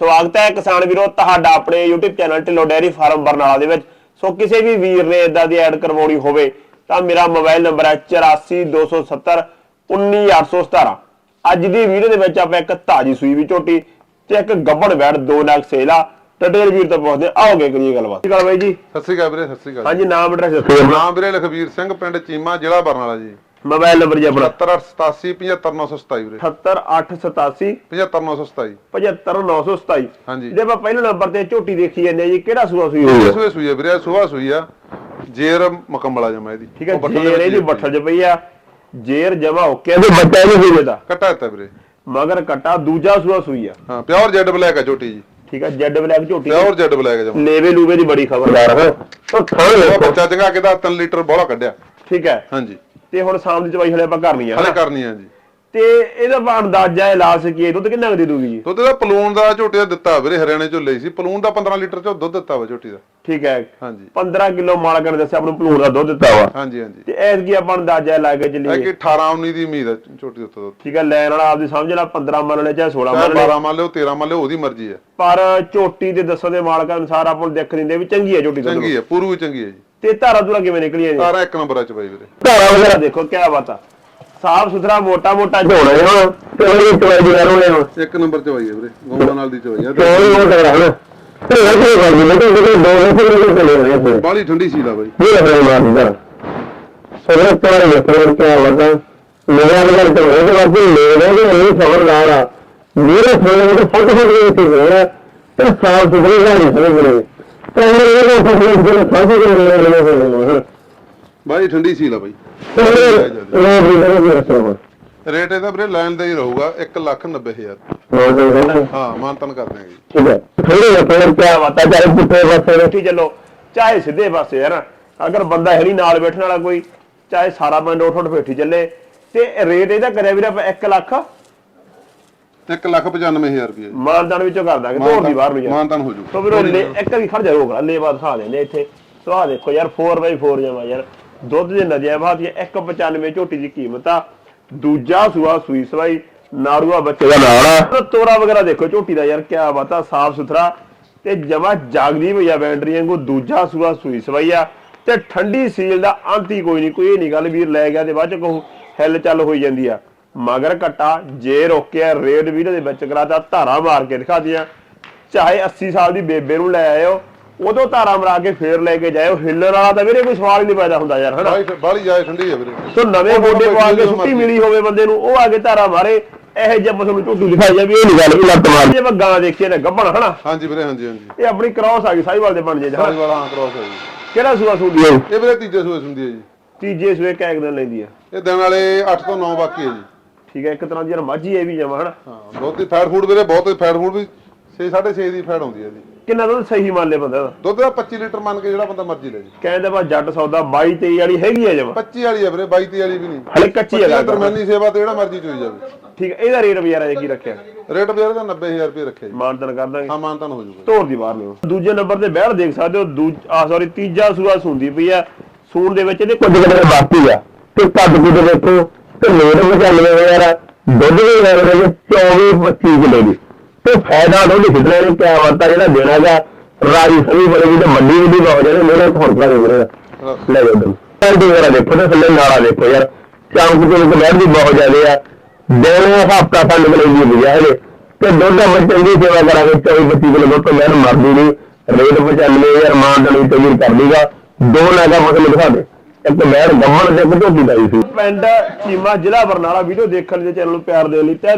ਸਵਾਗਤ ਹੈ ਕਿਸਾਨ ਵੀਰੋ ਤੁਹਾਡਾ ਆਪਣੇ YouTube channel Dhillon dairy farm Barnala ਦੇ ਵਿੱਚ। ਸੋ ਕਿਸੇ ਵੀ ਵੀਰ ਨੇ ਇਦਾਂ ਦੀ ਐਡ ਕਰਵਾਉਣੀ ਹੋਵੇ ਤਾਂ ਮੇਰਾ ਮੋਬਾਈਲ ਨੰਬਰ ਹੈ 8427 19817 ਅੱਜ ਦੀ ਵੀਡੀਓ ਦੇ ਵਿੱਚ ਆਪਾਂ ਇੱਕ ਤਾਜੀ ਸੂਈ ਵੀ ਝੋਟੀ ਤੇ ਇੱਕ ਗੱਬੜ ਵੈੜ ਦੋ ਨਗ ਸੇਲਾ ਟਟੇਲ ਵੀਰ ਤੋਂ ਪੁੱਛਦੇ ਹਾਂ। ਆਓਗੇ ਕਰੀਏ ਗੱਲਬਾਤ। ਸਤਿ ਸ਼੍ਰੀ ਅਕਾਲ ਬਾਈ ਜੀ। ਸਤਿ ਸ੍ਰੀ ਅਕਾਲ ਵੀਰੇ ਸਤਿ ਸ੍ਰੀ ਅਕਾਲ ਹਾਂਜੀ ਨਾਮ ਐਡਰੈਸ ਦੱਸੋ। ਨਾਮ ਵੀਰੇ ਲਖਵੀਰ ਸਿੰਘ ਪਿੰਡ ਚੀਮਾ ਜ਼ਿਲ੍ਹਾ ਬਰਨਾਲਾ ਜੀ। ਮੋਬਾਈਲ ਨੰਬਰ ਜੀ ਆਪਣਾ। 7887 75927 ਵੀਰੇ। 78887 75927 75927 ਹਾਂਜੀ। ਜੇ ਆਪਾਂ ਪਹਿਲੇ ਨੰਬਰ ਤੇ ਝੋਟੀ ਦੇਖੀ ਜਾਂਦੇ ਹਾਂ ਜੀ ਕਿਹੜਾ ਸੂਆ ਸੂਈ ਹੋਈ ਹੈ ਸੂਏ ਸੂਈ ਆ ਵੀਰੇ ਸੁਬਾਹ ਸੂਈ ਆ ਜੇਰ ਮੁਕੰਮਲਾ ਜਮਾ ਇਹਦੀ। ਠੀਕ ਹੈ ਉਹ ਬੱਠਲ ਦੇ ਜੇਰ ਵਿੱਚ ਇਹਦੀ ਹੀ ਬੱਠਲ ਚ ਪਈ ਆ। ਜੇਰ ਜਮਾ ਹੋ ਕੇ ਇਹਦੇ ਬੱਚਾ ਨਹੀਂ ਹੋਈ ਇਹਦਾ ਕੱਟਾ ਦਿੱਤਾ ਵੀਰੇ। ਮਗਰ ਕਟਾ ਦੂਜਾ ਸੂਆ ਸੂਈ ਆ। ਹਾਂ ਪਿਓਰ ਜੈਡ ਬਲੈਕ ਆ ਝੋਟੀ ਜੀ। ਠੀਕ ਹੈ ਜੈਡ ਬਲੈਕ ਝੋਟੀ ਪਿਓਰ ਜੈਡ ਬਲੈਕ ਜਮਾ। ਲੇਵੇ ਲੂਵੇ ਦੀ ਬੜੀ ਖਬਰਦਾਰ ਹੈ ਉਹ ਥਾਂ ਉਹ ਵੇਖੋ ਬੱਚਾ ਚੰਗਾ ਕਿਦਾ 3 ਲੀਟਰ ਬੋਲਾ ਕੱਢਿਆ। ਠੀਕ ਹੈ ਹਾਂਜੀ। ਤੇ ਹੁਣ ਸ਼ਾਮ ਦੀ ਚਵਾਈ ਹਲੇ ਆਪਾਂ ਕਰਨੀ ਆ ਹਲੇ? ਕਰਨੀ ਆ ਜੀ। ਤੇ ਇਹਦਾ ਅੰਦਾਜ਼ਾ ਹੈ ਲਾ ਸਕੀਏ ਦੁੱਧ ਕਿੰਨਾ ਕੁ ਦੇ ਦੂਗੀ ਜੀ? ਦੁੱਧ ਦਾ ਪਲੂਨ ਦਾ ਝੋਟੀ ਦਾ ਦਿੱਤਾ ਵੀਰੇ ਹਰਿਆਣੇ ਚੋਂ ਲਈ ਸੀ। ਪਲੂਨ ਦਾ 15 ਲੀਟਰ ਚੋਂ ਦੁੱਧ ਦਿੱਤਾ ਵਾ ਝੋਟੀ ਦਾ। ਠੀਕ ਹੈ। ਹਾਂਜੀ। 15 ਕਿਲੋ ਮਾਲਕ ਨੇ ਦੱਸਿਆ ਆਪਾਂ ਨੂੰ ਦਾ ਦੁੱਧ ਦਿੱਤਾ ਵਾ। ਹਾਂਜੀ ਹਾਂਜੀ। ਤੇ ਐਸ ਕੀ ਆਪਾਂ ਅੰਦਾਜ਼ਾ ਲਾ ਕੇ ਚੱਲੀਏ। ਕਿ 18 19 ਦੀ ਉਮੀਦ ਹੈ ਝੋਟੀ ਉੱਤੇ ਦੁੱਧ। ਠੀਕ ਹੈ ਲੈਣ ਵਾਲਾ ਆਪਦੀ ਸਮਝ ਲਾ 15 ਮੰਨ ਲੈ ਚਾਹੇ 16 ਚਾਹੇ ਮੰਨ ਲੈ। 12 ਮੰਨ ਲਿਓ 13 ਮੰਨ ਲਿਓ ਉਹਦੀ ਮਰਜ਼ੀ ਹੈ ਪਰ ਝੋਟੀ ਦੇ ਦੱਸਣ ਦੇ ਮਾਲਕਾਂ ਅਨੁਸਾਰ ਆਪਾਂ ਨੂੰ ਦੇਖ ਦਿੰਦੇ ਵੀ ਚੰਗੀ ਹੈ ਝੋਟੀ ਚੰਗੀ ਹੈ ਪੂਰੀ ਚੰਗੀ ਹੈ ਜੀ। ਤੇ ਧਾਰਾ ਧੁਰਾ ਕਿਵੇਂ ਨਿਕਲੀਆਂ ਨੇ ਸਾਰਾ ਇੱਕ ਨੰਬਰ ਚ ਬਾਈ ਵੀਰੇ। ਧਾਰਾ ਵਗੈਰਾ ਦੇਖੋ ਕਿਆ ਬਾਤ ਆ। ਸਾਫ਼ ਸੁਥਰਾ ਮੋਟਾ ਮੋਟਾ ਝੋਣਾ ਹੈ ਹੁਣ ਤੇ ਉਹਦੀ ਚਵਾਈ ਦੀ ਨੇ ਹੁਣ ਇੱਕ ਨੰਬਰ ਚ ਬਾਈ ਹੈ ਵੀਰੇ ਗੋਂਗਾ ਨਾਲ ਦੀ ਚੋਈ ਆ। ਚੋਈ ਉਹ ਕਰ ਹੁਣ ਤੇ ਇਹ ਕੀ ਕਰ ਦਿੰਦੇ ਤੇ ਦੋ ਦੇ ਚਲੇ ਰਹੇ ਫਿਰ ਬਾਲੀ ਠੰਡੀ ਸੀ ਲਾ ਬਾਈ ਇਹ ਰਹੇ ਮਾਰਦੀ ਧਾਰਾ ਸੋਰੇ ਤੋਰੇ ਦੇਖੋ ਕਿਆ ਬਾਤ ਆ ਮੇਰਾ ਅਗਰ ਤੇ ਉਹਦੇ ਵਾਸਤੇ ਲੈ ਰਹੇ ਨੇ ਇਹ ਖਬਰਦਾਰ ਆ। ਮੇਰੇ ਫੋਨ ਵਿੱਚ ਫਟ ਫਟ ਕੇ ਇੱਥੇ ਹੋ ਰਿਹਾ ਤੇ ਸਾਫ਼ ਸੁਥਰੀ ਗਾੜੀ ਸਮਝ ਰਹੇ ਬਾਈ, ਠੰਡੀ ਸੀ ਲਾ ਬਾਈ। ਰੇਟ ਇਹਦਾ ਵੀਰੇ ਲਾਈਨ ਦਾ ਹੀ ਰਹੂਗਾ 1 ਲੱਖ 90 ਹਜ਼ਾਰ। ਹਾਂ, ਮਾਨਤਨ ਕਰ ਦਿਆਂਗੇ। ਜੀ ਹੈ ਥੋੜੀ ਫੇਰ ਕਿਆ ਬਾਤਾਂ ਚਾਹੇ ਪੁੱਠੇ ਪਾਸੇ ਬੈਠੀ ਚੱਲੋ, ਚਾਹੇ ਸਿੱਧੇ ਪਾਸੇ ਹੈ ਨਾ, ਅਗਰ ਬੰਦਾ ਹੈ ਨਹੀਂ ਨਾਲ ਬੈਠਣ ਵਾਲਾ ਕੋਈ, ਚਾਹੇ ਸਾਰਾ ਪਿੰਡ ਉੱਠ ਉੱਠ ਬੈਠੀ ਚੱਲੇ, ਤੇ ਰੇਟ ਇਹਦਾ ਕਰਿਆ ਵੀਰੇ ਆਪਾਂ 1 ਲੱਖ। 1 ਲੱਖ 95000 ਰੁਪਏ। ਮਾਨਦਾਨ ਵਿੱਚੋਂ ਕਰ ਦਾਂਗੇ ਢੋਲ ਦੀ ਬਾਹਰ ਨੂੰ ਯਾਰ ਮਾਨਤਨ ਹੋ ਤੋ ਜਾਊਗਾ ਵੀਰ ਉਹ ਲੈ ਇੱਕ ਵੀ ਖੜ ਜਾ ਰੋਕ ਲਾ ਲੈ ਬਾਤ ਖਾ ਲੈਂਦੇ ਇੱਥੇ। ਸੋ ਆ ਦੇਖੋ ਯਾਰ 4x4 ਜਮਾ ਯਾਰ। ਦੁੱਧ ਦੇ ਨਜਿਆ ਬਾਤ ਇਹ 195 ਝੋਟੀ ਦੀ ਕੀਮਤ ਆ। ਦੂਜਾ ਸੂਆ ਸੂਈ ਸਵਾਈ ਨਾੜੂਆ ਬੱਚੇ ਦਾ ਨਾਲ ਆ। ਤੋਰਾ ਵਗੈਰਾ ਦੇਖੋ ਝੋਟੀ ਦਾ ਯਾਰ ਕਿਆ ਬਾਤ ਆ ਸਾਫ਼ ਸੁਥਰਾ। ਤੇ ਜਮਾ ਜਾਗਦੀ ਹੋਈ ਆ ਬੈਟਰੀ ਵਾਂਗੂ ਦੂਜਾ ਸੂਆ ਸੂਈ ਸਵਾਈ ਆ। ਤੇ ਠੰਡੀ ਸੀਲ ਦਾ ਅੰਤੀ ਕੋਈ ਨਹੀਂ ਕੋਈ ਇਹ ਨਹੀਂ ਗੱਲ ਵੀਰ ਲੈ ਗਿਆ ਤੇ ਬਾਅਦ ਚ ਕਹੂ ਹਿੱਲ ਚੱਲ ਹੋਈ ਜਾਂਦੀ ਆ। ਮਗਰ ਘਟਾ ਜੇ ਰੋਕਿਆ ਰੇਡ ਵੀਡੀਓ ਦੇ ਵਿੱਚ ਕਰਾਤਾ ਧਾਰਾ ਮਾਰ ਕੇ ਦਿਖਾਤੀਆਂ। ਚਾਹੇ 80 ਸਾਲ ਦੀ ਬੇਬੇ ਨੂੰ ਲੈ ਆਇਓ ਉਦੋਂ ਧਾਰਾ ਮਰਾ ਕੇ ਫੇਰ ਲੈ ਕੇ ਜਾਇਓ। ਹਿੱਲਣ ਵਾਲਾ ਤਾਂ ਵੀਰੇ ਕੋਈ ਸਵਾਲ ਹੀ ਨਹੀਂ ਪੈਦਾ ਹੁੰਦਾ ਯਾਰ ਹਨਾ? ਬਾਈ ਬਾਲੀ ਜਾਏ ਠੰਡੀ ਹੈ ਵੀਰੇ। ਸੋ ਨਵੇਂ ਗੋਡੇ ਪਵਾ ਕੇ ਸੁੱਤੀ ਮਿਲੀ ਹੋਵੇ ਬੰਦੇ ਨੂੰ ਉਹ ਆ ਕੇ ਧਾਰਾ ਮਾਰੇ। ਇਹੋ ਜਿਹਾ ਬਸ ਨੂੰ ਝੋਟੂ ਦਿਖਾਈ ਜਾਵੇ ਇਹ ਨਹੀਂ ਗੱਲ ਵੀ ਲੱਤ ਮਾਰ। ਜੇ ਆਪਾਂ ਗਾਂ ਦੇਖੀਏ ਨਾ ਗੱਭਣ ਹਨਾ? ਹਾਂਜੀ ਵੀਰੇ ਹਾਂਜੀ ਹਾਂਜੀ। ਇਹ ਆਪਣੀ ਕ੍ਰਾਸ ਆ ਗਈ ਸਾਈਵਾਲ ਦੇ ਬਣ ਜੇ ਸਾਰੀ ਜਹਾਂ ਵਾਲਾ ਹਾਂ ਕ੍ਰੋਸ ਹੈ ਜੀ ਕਿਹੜਾ ਸੂਆ ਹੈ ਇਹ ਵੀਰੇ ਤੀਜੇ ਸੂਏ ਸੁੰਦੀ ਹੈ ਜੀ। ਤੀਜੇ ਸੂਏ ਕੈਕ ਦਿਨ ਲੈਂਦੀ ਆ। ਇਹ ਦਿਨ ਵਾਲੇ 8 ਤੋਂ 9 ਬਾਕੀ ਹੈ ਜੀ। ਠੀਕ ਹੈ ਇੱਕ ਤਰ੍ਹਾਂ ਦੀ ਯਾਰ ਮਾਝੀ ਇਹ ਵੀ ਜਮਾ ਹਨਾ? ਹਾਂ ਦੁੱਧ ਦੀ ਫੈਟ ਫੂਡ ਵੀਰੇ ਬਹੁਤ ਫੈਟ ਫੂਡ ਵੀ 6 6.5 ਦੀ ਫੈਟ ਆਉਂਦੀ ਹੈ ਜੀ। ਕਿੰਨਾ ਦੁੱਧ ਸਹੀ ਮੰਨ ਲੈ ਬੰਦਾ? ਦਾ ਦੁੱਧ ਦਾ 25 ਲੀਟਰ ਮੰਨ ਕੇ ਜਿਹੜਾ ਬੰਦਾ ਮਰਜ਼ੀ ਲੈ ਜੀ। ਕਹਿੰਦੇ ਬਾ ਜੱਟ ਸੌਦਾ 22 23 ਵਾਲੀ ਹੈਗੀ ਆ ਜਮਾ। 25 ਵਾਲੀ ਹੈ ਵੀਰੇ 22 30 ਵਾਲੀ ਵੀ ਨਹੀਂ। ਹਲੇ ਕੱਚੀ ਹੈਗਾ ਦਰਮਿਆਨੀ ਸੇਵਾ ਤੇ ਜਿਹੜਾ ਮਰਜ਼ੀ ਚੋਈ ਜਾਵੇ। ਠੀਕ ਹੈ ਇਹਦਾ ਰੇਟ ਵਗੈਰਾ ਜੇ ਕੀ ਰੱਖਿਆ? ਰੇਟ ਵੀਰੇ ਦਾ 90000 ਰੁਪਏ ਰੱਖਿਆ ਜੀ। ਮਾਨਤਨ ਕਰ ਦਾਂਗੇ। ਹਾਂ ਮਾਨਤਨ ਹੋ ਜਾਊਗਾ। ਧੋਰ ਦੀ ਬਾਹਰ ਨੂੰ ਦੂਜੇ ਨੰਬਰ ਤੇ ਬਹਿੜ ਦੇਖ ਸਕਦੇ ਹੋ। ਆ ਸੌਰੀ ਤੀਜਾ ਸੂਆ ਸੁੰਦੀ ਪਈ ਆ। ਸੂਣ ਦੇ ਵਿੱਚ ਇਹਦੇ ਕੁਝ ਕਿਤੇ ਬਾਕੀ ਆ। ਤੇ ਕੱਦ ਕੁੱਦ ਦੇਖੋ ਤੇ ਲੋਡ ਮਚਾਲੇ ਵਗੈਰਾ ਦੁੱਧ ਵੀ ਲੈ ਰਹੇ 24 25 ਕਿਲੋ ਦੀ। ਤੇ ਫਾਇਦਾ ਦੁੱਧ ਖਿੱਚਣੇ ਨੇ ਕਿਆ ਵਰਤਾ ਜਿਹੜਾ ਦੇਣਾ ਦੇਣਾਗਾ ਰਾਜੀ ਸਭੀ ਬਣੇਗੀ ਤੇ ਮੰਡੀ ਵੀ ਬਹੁਤ ਜਿਹੜੇ ਮੇਰੇ ਹੁਣ ਕਰਾ ਦੇ ਲੈ ਜਾਓ ਦਮ ਪੈਂਟ ਵਗੈਰਾ ਦੇਖੋ ਤੇ ਥੱਲੇ ਨਾਲਾ ਦੇਖੋ ਯਾਰ। ਚਾਂਕ ਦੇ ਵਿੱਚ ਬਹਿੜ ਵੀ ਬਹੁਤ ਜ਼ਿਆਦੇ ਆ। ਦੋਨੋਂ ਹਫਤਾ ਫੰਡ ਬਲੇਗੀ ਵੀ ਜਾਹਲੇ ਤੇ ਦੁੱਧ ਦਾ ਮੈਂ ਚੰਗੀ ਸੇਵਾ ਕਰਾਂਗੇ 24 25 ਕਿਲੋ ਦੁੱਧ ਤੋਂ ਮੈਂ ਮਰਦੀ ਨਹੀਂ। ਰੇਟ 95000 ਮਾਂ ਦਣੀ ਤੇ ਵੀਰ ਕਰ ਲਈਗਾ ਦੋ ਨਾਗਾ ਮਸਲ ਦਿਖਾ ਦੇ। ਇੱਕ ਮੈਂ ਗੱਮਣ ਤੇ ਇੱਕ ਦਾ ਸੀ। ਪਿੰਡ ਚੀਮਾ ਜ਼ਿਲ੍ਹਾ ਬਰਨਾਲਾ, ਵੀਡੀਓ ਦੇਖਣ ਦੇ ਚੈਨਲ ਨੂੰ ਪਿਆਰ ਦੇਣ ਲਈ ਤਹਿ